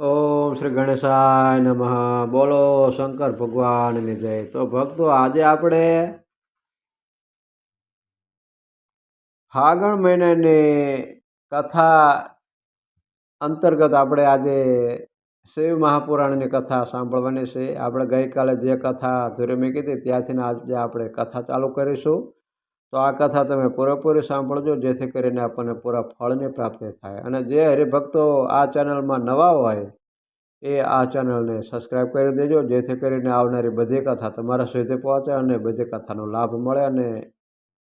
ઓમ શ્રી ગણેશાય નમઃ. બોલો શંકર ભગવાનની જય. તો ભક્તો, આજે આપણે ફાગણ મહિનાની કથા અંતર્ગત આપણે આજે શિવ મહાપુરાણની કથા સાંભળવાની છે. આપણે ગઈકાલે જે કથા ધૂરે કીધી ત્યાંથી આજે આપણે કથા ચાલુ કરીશું. તો આ કથા તમે પૂરેપૂરી સાંભળજો, જેથી કરીને આપણને પૂરા ફળની પ્રાપ્તિ થાય. અને જે હરિભક્તો આ ચેનલમાં નવા હોય, એ આ ચેનલને સબસ્ક્રાઈબ કરી દેજો, જેથી કરીને આવનારી બધી કથા તમારા સુધી પહોંચે અને બધી કથાનો લાભ મળે અને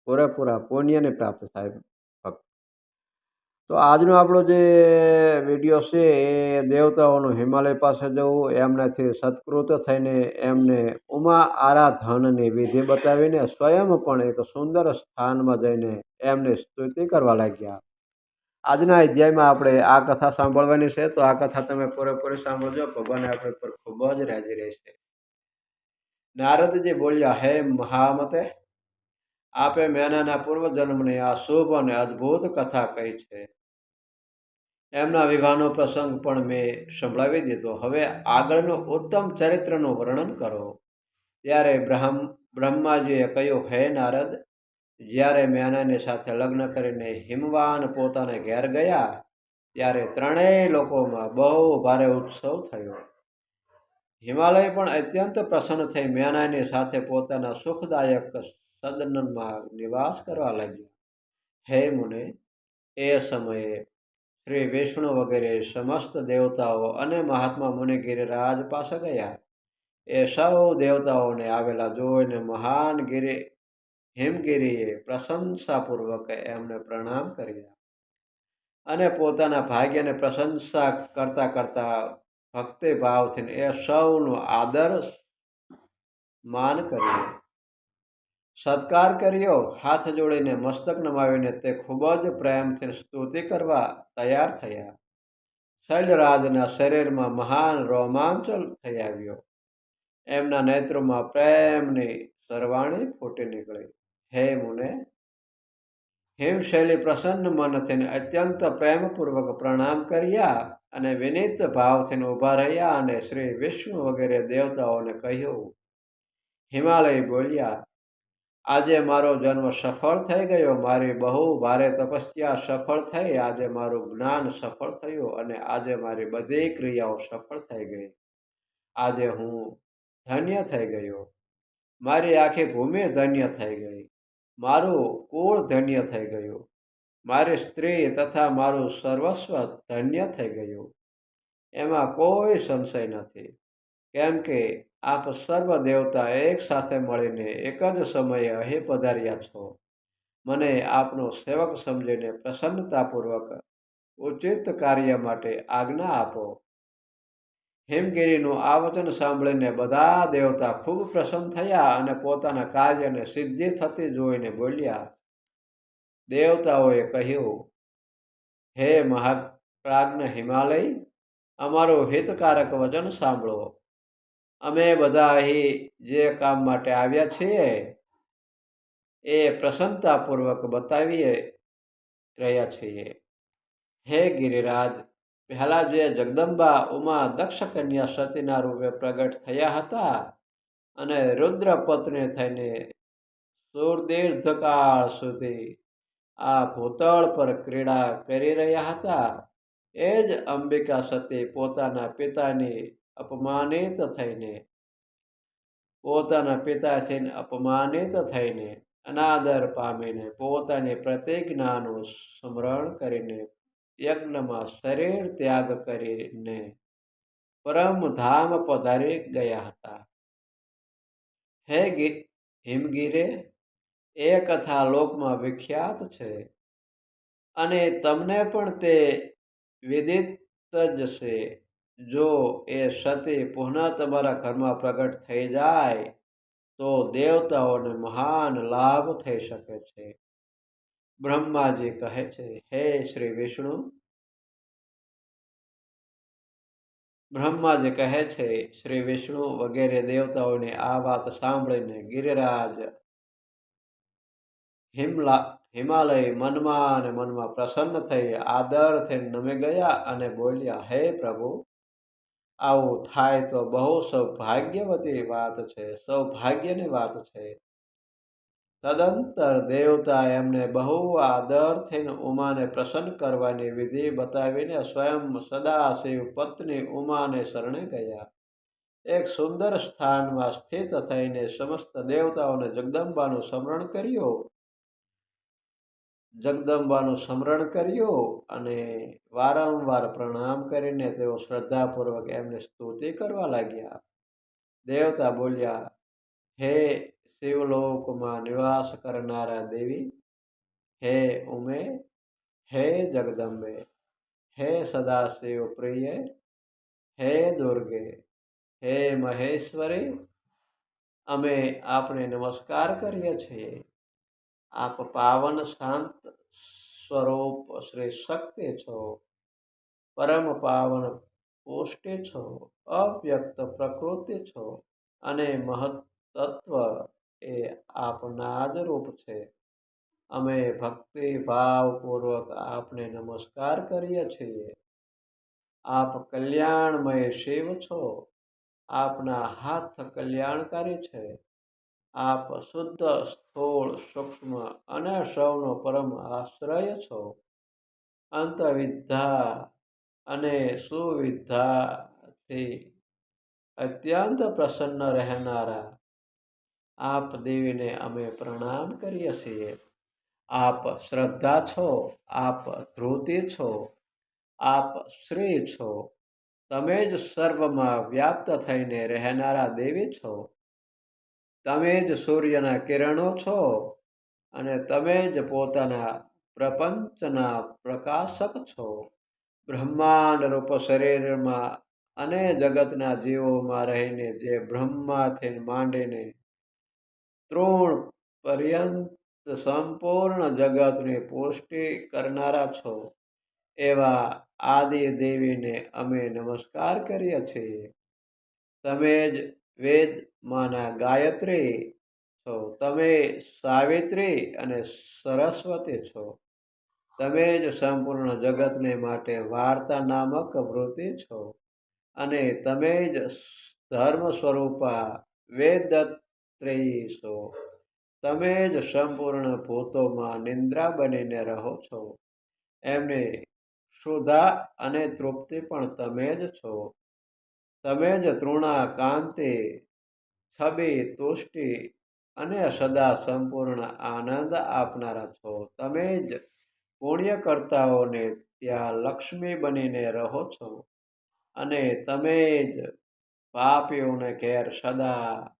પૂરેપૂરા પુણ્યની પ્રાપ્ત થાય. તો આજનો આપણો જે વીડિયો છે એ દેવતાઓનું હિમાલય પાસે જવું, એમનાથી સત્કૃત થઈને એમને ઉમા આરાધનની વિધિ બતાવીને સ્વયં પણ એક સુંદર સ્થાનમાં જઈને એમની સ્તુતિ કરવા લાગ્યા. આજના અધ્યાયમાં આપણે આ કથા સાંભળવાની છે, તો આ કથા તમે પૂરેપૂરી સાંભળજો, ભગવાન આપણે પર ખૂબ જ રાજી રહેશે. નારદજી બોલ્યા, હે મહામતે, આપે મેનાના પૂર્વજન્મની આ શુભ અને અદ્ભુત કથા કહી છે. એમના વિવાહનો પ્રસંગ પણ મેં સંભળાવી દીધો. હવે આગળનો ઉત્તમ ચરિત્રનું વર્ણન કરો. ત્યારે બ્રહ્મ, બ્રહ્માજીએ કહ્યું, હે નારદ, જ્યારે મેનાની સાથે લગ્ન કરીને હિમવાન પોતાને ઘેર ગયા, ત્યારે ત્રણેય લોકોમાં બહુ ભારે ઉત્સવ થયો. હિમાલય પણ અત્યંત પ્રસન્ન થઈ મેનાની સાથે પોતાના સુખદાયક સદનમાં નિવાસ કરવા લાગ્યો. હે મુને, એ સમયે શ્રી વિષ્ણુ વગેરે સમસ્ત દેવતાઓ અને મહાત્મા મુનિ ગિરિરાજ પાસે ગયા. એ સૌ દેવતાઓને આવેલા જોઈને મહાન ગિરિ, હિમગીરીએ પ્રશંસાપૂર્વક એમને પ્રણામ કર્યા અને પોતાના ભાગ્યને પ્રશંસા કરતા કરતા ભક્તિ ભાવથી એ સૌનું આદર માન કર્યું. સત્કાર કર્યો, હાથ જોડીને મસ્તક નમાવીને તે ખૂબ જ પ્રેમથી સ્તુતિ કરવા તૈયાર થયા. શૈલરાજના શરીરમાં મહાન રોમાંચ થઈ આવ્યો. એમના નેત્રોમાં પ્રેમની સરવાણી ફૂટી નીકળી. હે મુને, હિમશૈલી પ્રસન્ન મનથી અત્યંત પ્રેમપૂર્વક પ્રણામ કર્યા અને વિનીત ભાવથી ઊભા રહ્યા અને શ્રી વિષ્ણુ વગેરે દેવતાઓને કહ્યું. હિમાલય બોલ્યા આજે મારો જન્મ સફળ થઈ ગયો, મારી બહુ ભારે તપસ્યા સફળ થઈ, આજે મારું જ્ઞાન સફળ થયું અને આજે મારી બધી ક્રિયાઓ સફળ થઈ ગઈ. આજે હું ધન્ય થઈ ગયો. મારી આખી ભૂમિ ધન્ય થઈ ગઈ. મારું કુળ ધન્ય થઈ ગયું. મારી સ્ત્રી તથા મારું સર્વસ્વ ધન્ય થઈ ગયું. એમાં કોઈ સંશય નથી. કેમ કે આપ સર્વ દેવતા એક સાથે મળીને એક જ સમયે અહીં પધાર્યા છો. મને આપનો સેવક સમજીને પ્રસન્નતાપૂર્વક ઉચિત કાર્ય માટે આજ્ઞા આપો. હિમગીરીનું આ વચન સાંભળીને બધા દેવતા ખૂબ પ્રસન્ન થયા અને પોતાના કાર્યને સિદ્ધિ થતી જોઈને બોલ્યા, દેવતાઓએ કહ્યું, હે મહાપ્રાજ્ઞ હિમાલય, અમારું હિતકારક વચન સાંભળો. અમે બધા અહીં જે કામ માટે આવ્યા છીએ, એ પ્રસન્નતાપૂર્વક બતાવીએ રહ્યા છીએ. હે ગિરિરાજ, પહેલાં જે જગદંબા ઉમા દક્ષ કન્યા સતીના રૂપે પ્રગટ થયા હતા અને રુદ્ર પત્ની થઈને સુરદીર્ઘકાળ સુધી આ ભૂતળ પર ક્રીડા કરી રહ્યા હતા, એ જ અંબિકા સતી પોતાના પિતાની અપમાનિત થઈને, પોતાના પિતાથી અપમાનિત થઈને, અનાદર પામીને, પોતાની પ્રતિજ્ઞાનું સ્મરણ કરીને, યજ્ઞમાં શરીર ત્યાગ કરીને પરમધામ પધારી ગયા હતા. હે હિમગીરે, એ કથા લોકમાં વિખ્યાત છે અને તમને પણ તે વિદિત જ છે. જો એ સતી પુનઃ તમારા ઘરમાં પ્રગટ થઈ જાય, તો દેવતાઓને મહાન લાભ થઈ શકે છે. બ્રહ્માજી કહે છે, હે શ્રી વિષ્ણુ. બ્રહ્માજી કહે છે, શ્રી વિષ્ણુ વગેરે દેવતાઓની આ વાત સાંભળીને ગિરિરાજ હિમલા, હિમાલય મનમાં અને મનમાં પ્રસન્ન થઈ આદરથી નમી ગયા અને બોલ્યા, હે પ્રભુ આવું થાય તો બહુ સૌભાગ્યવતી વાત છે, સૌભાગ્યની વાત છે. તદંતર દેવતા એમને બહુ આદરથી ઉમાને પ્રસન્ન કરવાની વિધિ બતાવીને સ્વયં સદાશિવ પત્ની ઉમાને શરણે ગયા. એક સુંદર સ્થાનમાં સ્થિત થઈને સમસ્ત દેવતાઓને જગદંબાનું સ્મરણ કર્યું. જગદંબાનું સ્મરણ કર્યું અને વારંવાર પ્રણામ કરીને તેઓ શ્રદ્ધાપૂર્વક એમને સ્તુતિ કરવા લાગ્યા. દેવતા બોલ્યા, હે શિવલોકમાં નિવાસ કરનારા દેવી, હે ઉમે, હે જગદંબે, હે સદાશિવ પ્રિય, હે દુર્ગે, હે મહેશ્વરી, અમે આપણે નમસ્કાર કરીએ છીએ. આપ પાવન શાંત સ્વરૂપ શ્રી શક્તિ છો. પરમ પાવન પુષ્ટિ છો. અવ્યક્ત પ્રકૃતિ છો. અને મહત્તત્વ એ આપના જ રૂપ છે. અમે ભક્તિ ભાવપૂર્વક આપને નમસ્કાર કરીએ છીએ. આપ કલ્યાણમય શિવ છો. આપના હાથ કલ્યાણકારી છે. આપ શુદ્ધ સ્થૂળ સૂક્ષ્મ અને સૌનો પરમ આશ્રય છો. અંતવિદ્ધા અને સુવિદ્ધાથી અત્યંત પ્રસન્ન રહેનારા આપ દેવીને અમે પ્રણામ કરીએ છીએ. આપ શ્રદ્ધા છો, આપ ધ્રુતિ છો, આપ શ્રી છો. તમે જ સર્વમાં વ્યાપ્ત થઈને રહેનારા દેવી છો. તમે જ સૂર્યના કિરણો છો અને તમે જ પોતાના પ્રપંચના પ્રકાશક છો. બ્રહ્માંડ રૂપ શરીરમાં અને જગતના જીવોમાં રહીને જે બ્રહ્માથી માંડીને ત્રણ પર્યંત સંપૂર્ણ જગતની પુષ્ટિ કરનારા છો, એવા આદિ દેવીને અમે નમસ્કાર કરીએ છીએ. તમે જ વેદમાંના ગાયત્રી છો. તમે સાવિત્રી અને સરસ્વતી છો. તમે જ સંપૂર્ણ જગતને માટે વાર્તા નામક વૃત્તિ છો. અને તમે જ ધર્મ સ્વરૂપા વેદત્રેયી છો. તમે જ સંપૂર્ણ ભૂતોમાં નિંદ્રા બનીને રહો છો. એમને સુધા અને તૃપ્તિ પણ તમે જ છો. તમે જ તૃણા કાંતે, છબી તુષ્ટિ અને સદા સંપૂર્ણ આનંદ આપનારા છો. તમે જ પુણ્યકર્તાઓને ત્યાં લક્ષ્મી બનીને રહો છો અને તમે જ પાપીઓને ઘેર સદા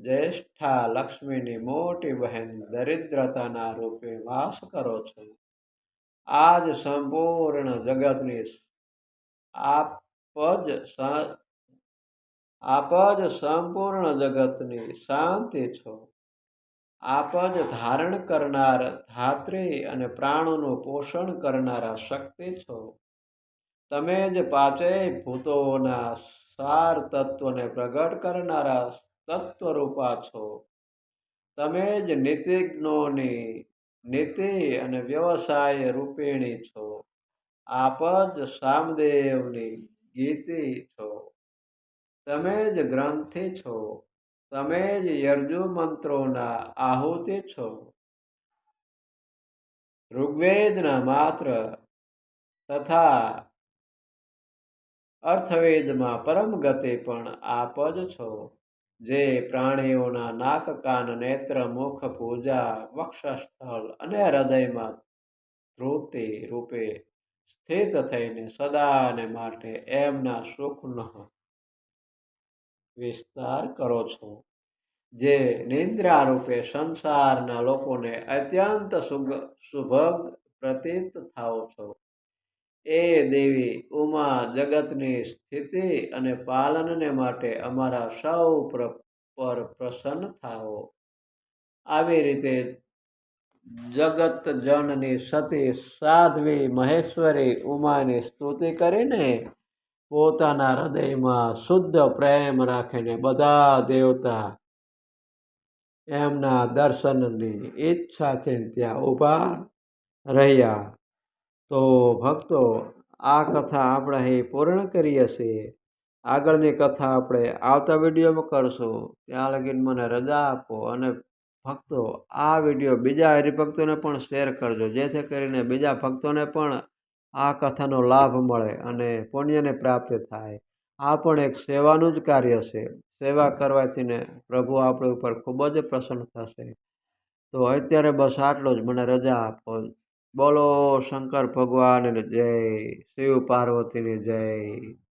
જ્યેષ્ઠા લક્ષ્મીની મોટી બહેન દરિદ્રતાના રૂપે વાસ કરો છો. આજ સંપૂર્ણ જગતની આપ જ આપ જ સંપૂર્ણ જગતની શાંતિ છો. આપ જ ધારણ કરનાર ધાત્રી અને પ્રાણોનું પોષણ કરનારા શક્તિ છો. તમે જ પાંચેય ભૂતોના સાર તત્વને પ્રગટ કરનારા તત્વરૂપા છો. તમે જ નીતિજ્ઞોની નીતિ અને વ્યવસાય રૂપિણી છો. આપ જ સામદેવની ગીતિ છો. તમે જ ગ્રંથિ છો. તમે જ યર્જુ મંત્રોના આહુતિ છો. ઋગ્વેદના માત્ર તથા અર્થવેદમાં પરમ ગતિ પણ આપ જ છો. જે પ્રાણીઓના નાક, કાન, નેત્ર, મુખ, પૂજા, વક્ષસ્થળ અને હૃદયમાં ધ્રુતિ રૂપે સ્થિત થઈને સદાને માટે એમના સુખનો વિસ્તાર કરો છો જે નિંદ્રા રૂપે સંસારના લોકોને અત્યંત સુભગ પ્રતીત થાઓ છો એ દેવી ઉમા જગતની સ્થિતિ અને પાલનને માટે અમારા સૌ પર પ્રસન્ન થાઓ આવી રીતે જગત જનની સતી સાધ્વી મહેશ્વરી ઉમાની સ્તુતિ કરીને પોતાના હૃદયમાં શુદ્ધ પ્રેમ રાખીને બધા દેવતા એમના દર્શનની ઈચ્છાથી ત્યાં ઊભા રહ્યા. તો ભક્તો, આ કથા આપણે અહીં પૂર્ણ કરીએ છીએ. આગળની કથા આપણે આવતા વિડીયોમાં કરશું. ત્યાં લગીને મને રજા આપો અને ભક્તો, આ વીડિયો બીજા હરિભક્તોને પણ શેર કરજો. જેથી કરીને બીજા ભક્તોને પણ આ કથાનો લાભ મળે અને પુણ્યને પ્રાપ્ત થાય. આ પણ એક સેવાનું જ કાર્ય છે. સેવા કરવાથી ને પ્રભુ આપણી ઉપર ખૂબ જ પ્રસન્ન થશે. તો અત્યારે બસ આટલો જ. મને રજા આપો. બોલો શંકર ભગવાનની જય. શિવ પાર્વતીની જય.